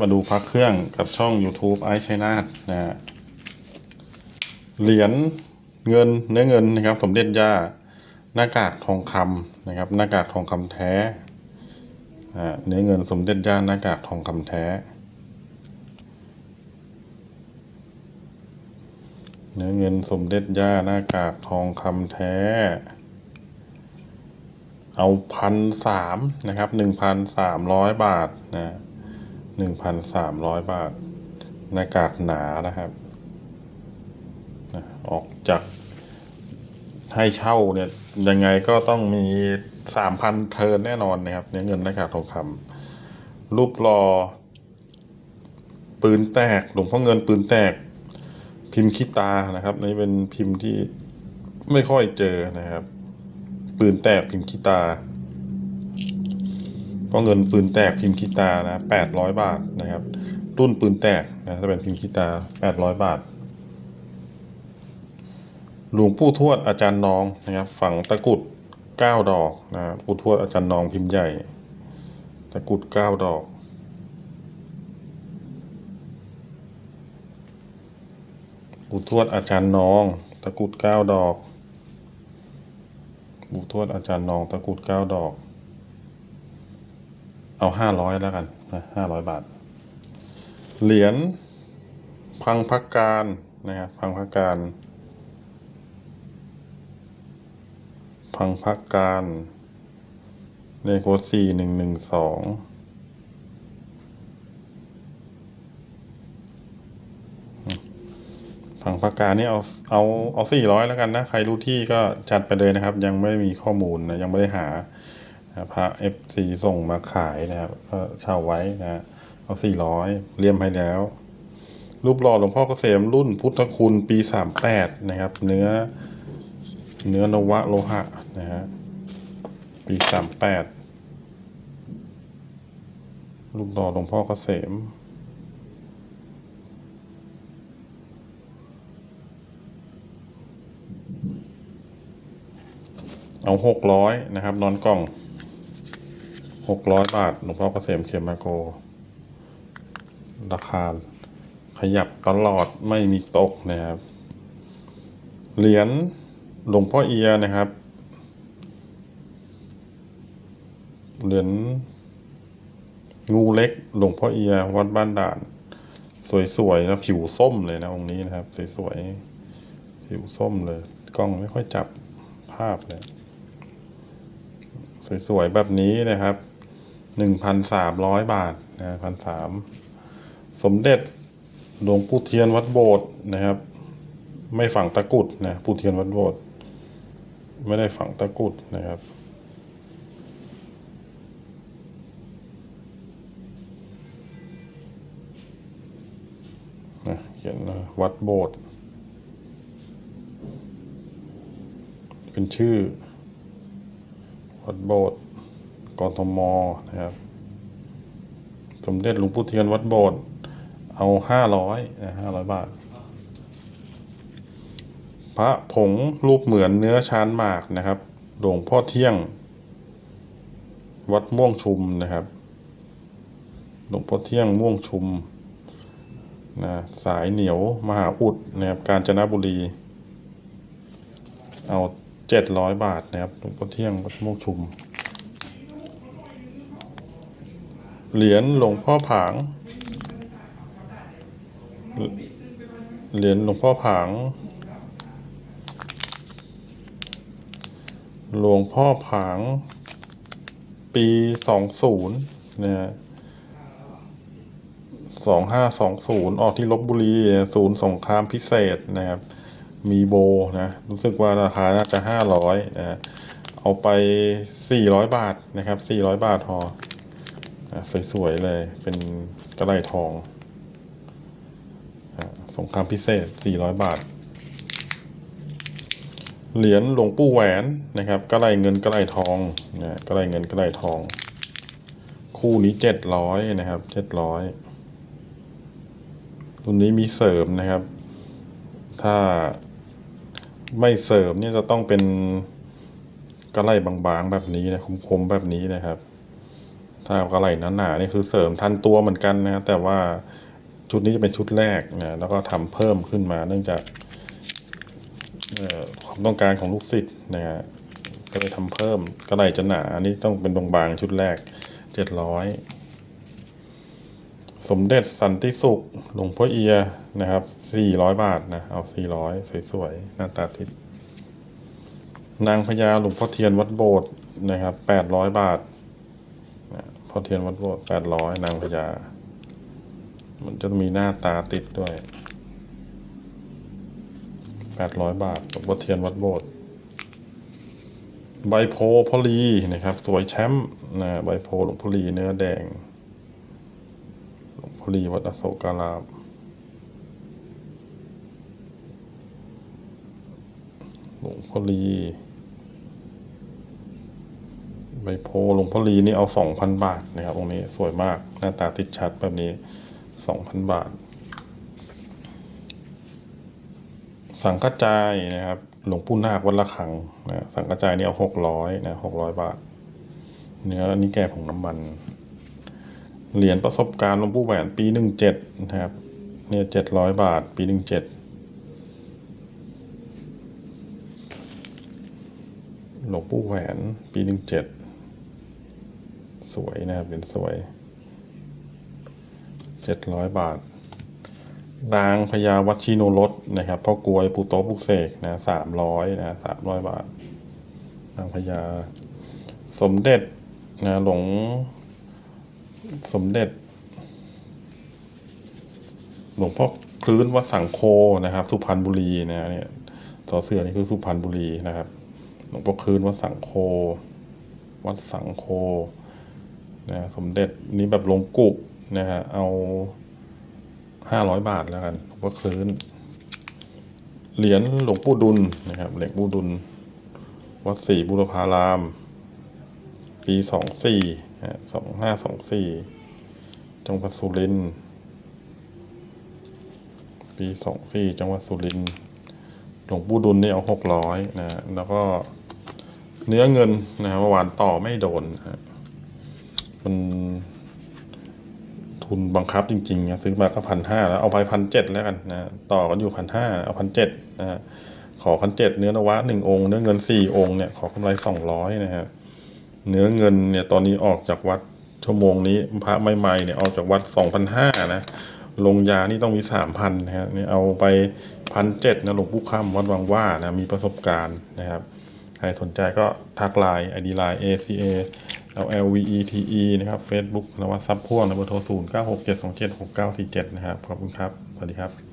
มาดูพักเครื่องกับช่อง YouTube ไอชัยนาทนะฮะเหรียญเงินเนื้อเงินนะครับ สมเด็จย่าหน้ากากทองคำนะครับ หน้ากากทองคำแท้เนื้อเงินสมเด็จย่าหน้ากากทองคำแท้ เนื้อเงินสมเด็จย่าหน้ากากทองคำแท้ เอาพันสามนะครับหนึ่งพันสามร้อยบาทนะ หนึ่งพันสามร้อยบาท หน้ากากหนานะครับนะออกจากให้เช่าเนี่ยยังไงก็ต้องมีสามพันเทินแน่นอนนะครับเนื้อเงินหน้ากากทองคำรูปรอ ปืนแตกหลวงพ่อเงินปืนแตก พิมพ์ขี้ตานะครับนี่เป็นพิมพ์ที่ไม่ค่อยเจอนะครับ ปืนแตกพิมพ์ขี้ตา ก็เงินปืนแตกพิมพ์ขี้ตานะแปดร้อยบาทนะครับ รุ่นปืนแตกนะถ้าเป็นพิมพ์ขี้ตาแปดร้อยบาท หลวงปู่ทวดอาจารย์น้องนะครับ ฝังตะกุดเก้าดอกนะปู่ทวดอาจารย์น้องพิมพ์ใหญ่ ตะกุดเก้าดอกปู่ทวดอาจารย์น้อง ตะกุดเก้าดอกปู่ทวดอาจารย์น้อง ตะกุดเก้าดอก เอาห้าร้อยแล้วกันห้าร้อยบาท เหรียญพังพักการนะครับพังพักการ พังพักการเลขโคดสี่หนึ่งหนึ่งสองผังปากกานี่เอาเอาเอาสี่ร้อยแล้วกันนะ ใครรู้ที่ก็จัดไปเลยนะครับ ยังไม่มีข้อมูลนะยังไม่ได้หา นะพระเอซส่งมาขายนะครับก็เช่าไว้นะเอาสี่ร้อยเลี่ยมให้แล้ว รูปหล่อหลวงพ่อเกษมรุ่นพุทธคุณปีสามแปดนะครับ เนื้อ เนื้อนวะโลหะนะฮะปีสามแปดรูปหล่อหลวงพ่อเกษมเอาหกร้อยนะครับ นอนกล่อง หกร้อยบาทหลวงพ่อเกษมเขมมาโก ราคาขยับตลอดไม่มีตกนะครับ เหรียญหลวงพ่อเอียนะครับ เหรียญงูเล็กหลวงพ่อเอีย วัดบ้านด่าน สวยๆนะผิวส้มเลยนะองค์นี้นะครับ สวยๆผิวส้มเลย กล้องไม่ค่อยจับภาพเลย สวยๆแบบนี้นะครับ หนึ่งพันสามร้อยบาทนะพันสามสมเด็จหลวงปู่เทียนวัดโบสถ์นะครับ ไม่ฝังตะกุดนะปู่เทียนวัดโบสถ์ไม่ได้ฝังตะกุดนะครับนะเขียนวัดโบสถ์เป็นชื่อวัดโบสถ์ กทมนะครับสมเด็จหลวงปู่เทียนวัดโบสถ์เอาห้าร้อยนะห้าร้อยบาท พระผงรูปเหมือนเนื้อชานหมากนะครับ หลวงพ่อเที่ยง วัดม่วงชุมนะครับ หลวงพ่อเที่ยงม่วงชุมนะสายเหนียวมหาอุดนะครับกาญจนบุรี เอาเจ็ดร้อยบาทนะครับหลวงพ่อเที่ยงวัดม่วงชุม เหรียญหลวงพ่อผาง เหรียญหลวงพ่อผาง หลวงพ่อผาง ปีสองศูนย์เนะฮะสองห้าสองศูนย์ออกที่ลบบุรีศูนย์สงครามพิเศษนะครับ มีโบนะ รู้สึกว่าราคาน่าจะห้าร้อยนะเอาไปสี่ร้อยบาทนะครับสี่ร้อยบาทพอ สวยๆเลย เป็นกระไรทองอสงครามพิเศษ 400 บาท เหรียญหลวงปู่แหวนนะครับ กระไรเงินกระไรทองนะกระไรเงินกระไรทอง คู่นี้ 700 นะครับ 700รุ่นนี้มีเสริมนะครับ ถ้าไม่เสริมเนี่ยจะต้องเป็นกระไรบางๆแบบนี้นะคมๆแบบนี้นะครับ ถ้าอากระไหล่หนาๆนี่คือเสริมทันตัวเหมือนกันนะแต่ว่าชุดนี้จะเป็นชุดแรกนะแล้วก็ทำเพิ่มขึ้นมา เนื่องจากความต้องการของลูกศิษย์นะฮะก็เลยทำเพิ่มกระไหล่จะหนาอันนี้ต้องเป็นบางๆชุดแรกเจ็ดร้อยสมเด็จสันติสุขหลวงพ่อเอียนะครับสี่ร้อยบาทนะเอาสี่ร้อยสวยๆหน้าตาทิพย์นางพญาหลวงพ่อเทียนวัดโบสถ์นะครับแปดร้อยบาท พอเทียนวัดโบสถ์แปดร้อยนางพญา มันจะมีหน้าตาติดด้วยแปดร้อยบาทวงพ่อเทียนวัดโบสถ์ใบโพพอลีนะครับ สวยแชมป์นะใบโพหลวงพ่อลีเนื้อแดงหลวงพ่อลีวัดอโศการามหลวงพ่อลี ใบโพหลวงพ่อลีนี่เอาสองพันบาทนะครับองค์นี้สวยมากหน้าตาติดชัดแบบนี้สองพันบาท สังกจายนะครับ หลวงปู่นาควัดละคังนะสังกจายนี่เอาหกร้อยนะหกร้อยบาท เนื้อนนี้แก่ผงน้ำมันเหรียญประสบการณ์หลวงปู่แหวนปีหนึ่งเจ็ดนะครับ เนี่ยเจ็ดร้อยบาท ปีหนึ่งเจ็ดหลวงปู่แหวน ปีหนึ่งเจ็ด สวยนะครับเป็นสวยเจ็ดร้อยบาทนางพญาวัชิโนรสนะครับพ่อกลวยปูโตะปุกเสกนะสามร้อยนะสามร้อยบาท นางพญาสมเด็จนะหลวงสมเด็จ หลวงพ่อคลื้นวัดสังโคนะครับ สุพรรณบุรีนะเนี่ยต่อเสือนี่คือสุพรรณบุรีนะครับ หลวงพ่อคลื้นวัดสังโค วัดสังโค นะสมเด็จนี้แบบลงกุนะฮะเอาห้าร้อยบาทแล้วกันหลวงพ่อคลื้น เหรียญหลวงปู่ดุลนะครับเหรียญปู่ดุล วัดศรีบุรพาราม ปีสองสี่สองห้าสองสี่จังหวัดสุรินทร์ปีสองสี่จังหวัดสุรินทร์หลวงปู่ดุลนี่เอาหกร้อยนะ แล้วก็เนื้อเงินนะฮะวานต่อไม่โดนนะ มันทุนบังคับจริงๆนะซื้อมาก็พันห้าแล้วเอาไปพันเจ็ดแล้วกันนะต่อกันอยู่พันห้าเอาพันเจ็ดนะฮะขอพันเจ็ดเนื้อนวะหนึ่งองค์เนื้อเงินสี่องค์เนี่ยขอกำไรสองร้อยนะฮะเนื้อเงินเนี่ยตอนนี้ออกจากวัดชั่วโมงนี้พระใหม่ๆเนี่ยออกจากวัดสองพันห้านะลงยานี่ต้องมีสามพันนะฮะนี่เอาไปพันเจ็ดนะหลวงปู่ข้ามวัดวังว่านะมีประสบการณ์นะครับ ใครสนใจก็ทักไลน์ ID ไลน์ ACA L L V E T E นะครับ Facebook นวัดซับพ่วงนะเบอร์โทร 0 9 6 7 2 7 6 9 4 7 นะครับ ขอบคุณครับ สวัสดีครับ